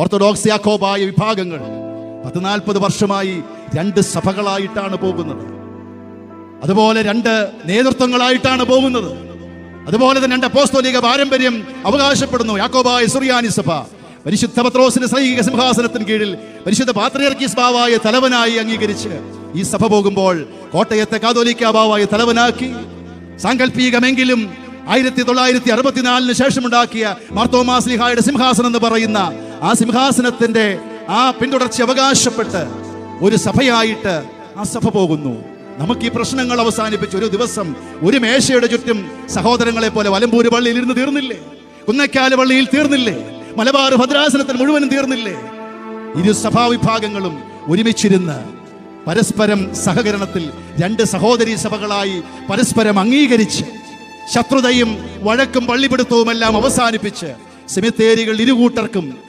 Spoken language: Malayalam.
ഓർത്തഡോക്സ് യാക്കോബായ വിഭാഗങ്ങൾ പത്ത് നാൽപ്പത് വർഷമായി രണ്ട് സഭകളായിട്ടാണ് പോകുന്നത്. അതുപോലെ രണ്ട് നേതൃത്വങ്ങളായിട്ടാണ് പോകുന്നത്. അതുപോലെ തന്നെ രണ്ട് അപ്പോസ്തോലിക പാരമ്പര്യം അവകാശപ്പെടുന്നു. യാക്കോബായ സുറിയാനി സഭ. പരിശുദ്ധ പത്രോസിന്റെ സൈനിക സിംഹാസനത്തിന് കീഴിൽ പരിശുദ്ധ പാത്രിയർക്കീസ് ബാവായ തലവനായി അംഗീകരിച്ച് ഈ സഭ പോകുമ്പോൾ കോട്ടയത്തെ കാതോലിക്ക ബാവായ തലവനാക്കി സാങ്കല്പികമെങ്കിലും ആയിരത്തി തൊള്ളായിരത്തി അറുപത്തിനാലിന് ശേഷമുണ്ടാക്കിയ മാർത്തോമാസ്ലിഹായുടെ സിംഹാസനം എന്ന് പറയുന്ന ആ സിംഹാസനത്തിന്റെ ആ പിന്തുടർച്ച അവകാശപ്പെട്ട് ഒരു സഭയായിട്ട് ആ സഭ പോകുന്നു. നമുക്ക് ഈ പ്രശ്നങ്ങൾ അവസാനിപ്പിച്ച് ഒരു ദിവസം ഒരു മേശയുടെ ചുറ്റും സഹോദരങ്ങളെ പോലെ വലമ്പൂര് പള്ളിയിൽ ഇരുന്ന് തീർന്നില്ലേ? കുന്നക്കാല പള്ളിയിൽ തീർന്നില്ലേ? മലബാർ ഭദ്രാസനത്തിൽ മുഴുവനും തീർന്നില്ലേ? ഇരു സഭാവിഭാഗങ്ങളും ഒരുമിച്ചിരുന്ന് പരസ്പരം സഹകരണത്തിൽ രണ്ട് സഹോദരി സഭകളായി പരസ്പരം അംഗീകരിച്ച് ശത്രുതയും വഴക്കും പള്ളിപിടുത്തവും എല്ലാം അവസാനിപ്പിച്ച് സെമിത്തേരികൾ ഇരുകൂട്ടർക്കും